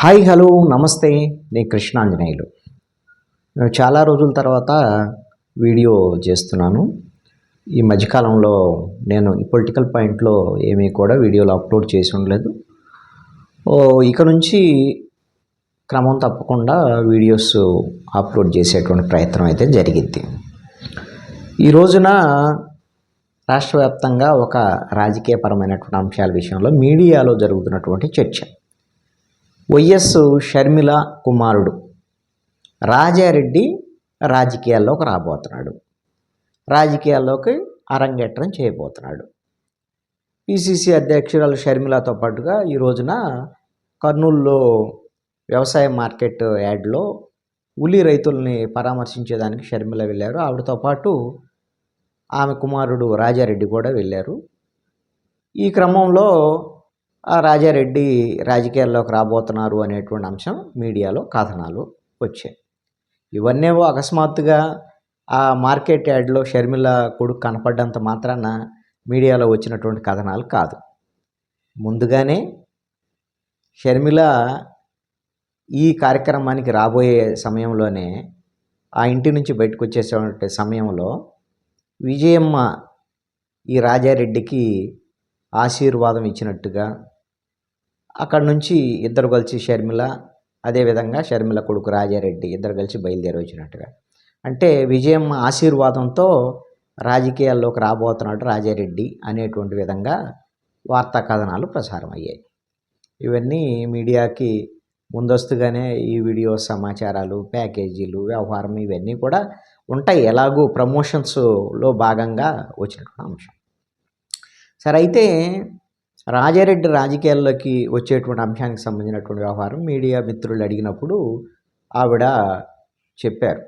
Hi hello నమస్తే. నేను కృష్ణాంజనేయులు. చాలా రోజుల తర్వాత వీడియో చేస్తున్నాను. ఈ మధ్యకాలంలో నేను ఈ పొలిటికల్ పాయింట్లో ఏమీ కూడా వీడియోలు అప్లోడ్ చేసి ఉండలేదు. ఓ ఇక నుంచి క్రమం తప్పకుండా వీడియోస్ అప్లోడ్ చేసేటువంటి ప్రయత్నం అయితే జరిగింది. ఈ రోజున రాష్ట్ర వ్యాప్తంగా ఒక రాజకీయపరమైనటువంటి అంశాల విషయంలో మీడియాలో జరుగుతున్నటువంటి చర్చ. వైఎస్ షర్మిల కుమారుడు. రాజారెడ్డి రాజకీయాల్లోకి రాబోతున్నాడు. రాజకీయాల్లోకి అరంగేట్రం చేయబోతున్నాడు. పిసిసి అధ్యక్షురాలు షర్మిలతో పాటుగా ఈ రోజున కర్నూలులో వ్యవసాయ మార్కెట్ యాడ్లో ఉలి రైతుల్ని పరామర్శించేదానికి షర్మిల వెళ్ళారు. ఆవిడతో పాటు ఆమె కుమారుడు రాజారెడ్డి కూడా వెళ్ళారు. ఈ క్రమంలో రాజారెడ్డి రాజకీయాల్లోకి రాబోతున్నారు అనేటువంటి అంశం మీడియాలో కథనాలు వచ్చాయి. ఇవన్నేవో అకస్మాత్తుగా ఆ మార్కెట్ యాడ్లో షర్మిల కొడుకు కనపడ్డంత మాత్రాన మీడియాలో వచ్చినటువంటి కథనాలు కాదు. ముందుగానే షర్మిల ఈ కార్యక్రమానికి రాబోయే సమయంలోనే ఆ ఇంటి నుంచి బయటకు వచ్చేసేటువంటి సమయంలో విజయమ్మ ఈ రాజారెడ్డికి ఆశీర్వాదం ఇచ్చినట్టుగా అక్కడ నుంచి ఇద్దరు కలిసి షర్మిల అదేవిధంగా షర్మిల కొడుకు రాజారెడ్డి ఇద్దరు కలిసి బయలుదేరి వచ్చినట్టుగా. అంటే విజయం ఆశీర్వాదంతో రాజకీయాల్లోకి రాబోతున్నాడు రాజారెడ్డి అనేటువంటి విధంగా వార్తా కథనాలు ప్రసారం అయ్యాయి ఇవన్నీ మీడియాకి ముందస్తుగానే ఈ వీడియో సమాచారాలు ప్యాకేజీలు వ్యవహారం ఇవన్నీ కూడా ఉంటాయి. ఎలాగూ ప్రమోషన్స్లో భాగంగా వచ్చినటువంటి అంశం. సరే అయితే రాజారెడ్డి రాజకీయాల్లోకి వచ్చేటువంటి అంశానికి సంబంధించినటువంటి వ్యవహారం మీడియా మిత్రులు అడిగినప్పుడు ఆవిడ చెప్పారు.